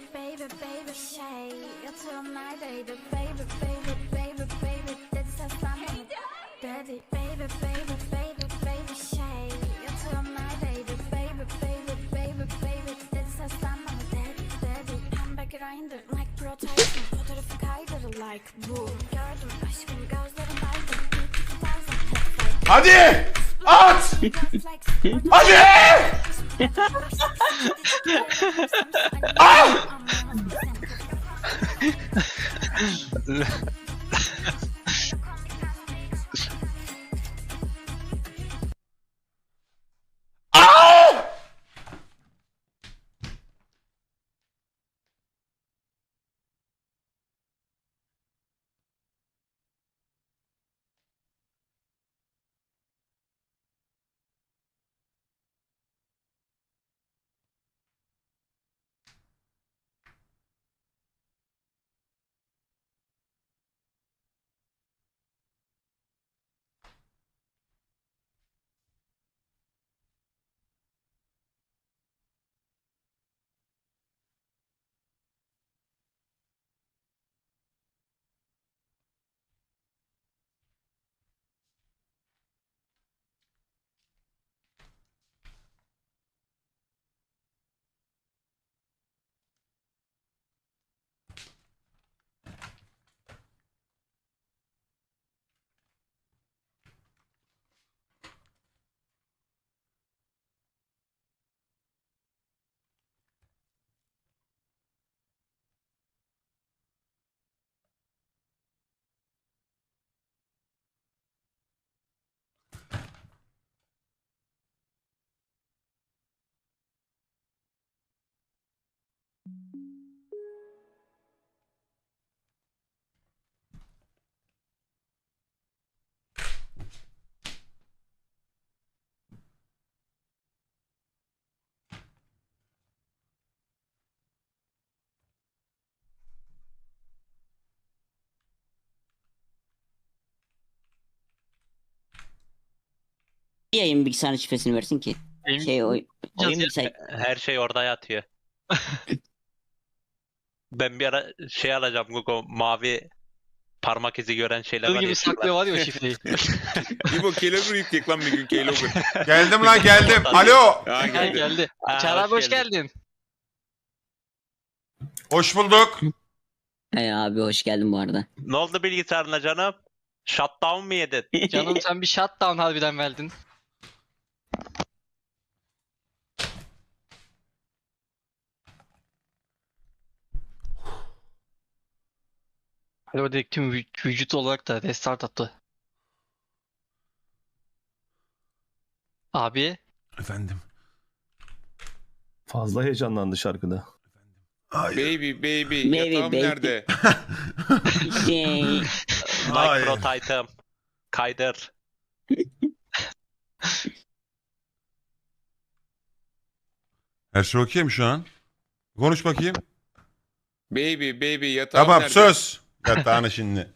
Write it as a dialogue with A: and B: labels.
A: baby şey Yatağım neredeydi? Baby baby baby baby. Dedi seslenmedi Dedi baby baby baby baby şey Yatağım neredeydi? Baby baby baby baby. Dedi seslenmedi Dedi dedi. Pembe grinder like pro Tyson Fotoğrafı kaydırı like bu. Gördüm aşkım gözlerindeydi Bir tarzım hep fake
B: Hadi! At! Hadi!
A: Ah!
C: yayın bilgisayarın şifresini versin ki.
D: Benim
C: Şey oy, oyun bilgisayar.
E: Her şey orada yatıyor. Ben bir ara şey alacağım Google mavi parmak izi gören şeyler
D: Yıl
E: var
D: gibi
E: ya,
D: saklıyor var ya o şifreyi.
F: İbo Keylogger yükleyecek lan bir gün Keylogger.
B: Geldim lan geldim. Alo.
F: Ha
D: Gel
F: geldi.
D: geldi.
E: Ha,
D: Çağrı abi
E: hoş
D: hoş
E: geldin.
D: geldin.
B: Hoş bulduk.
C: Hey abi hoş geldin bu arada.
E: Ne oldu bilgisayarına canım? Shutdown mı yedin?
D: Canım sen bir shutdown harbiden verdin. Hadi o direkt tüm vü- vücut olarak da restart attı. Abi
B: Efendim.
G: Fazla heyecanlandı şarkıda.
B: Hayır.
F: Baby baby
C: Baby,
F: yatağım
C: baby.
F: nerede?
C: Şey,
B: Hayır.
E: Micro Titan. Kaydır.
B: Her şey okey mi şu an? Konuş bakayım.
F: Baby baby yatağım
B: Tamam
F: nerede?
B: söz. Yatağını şimdi.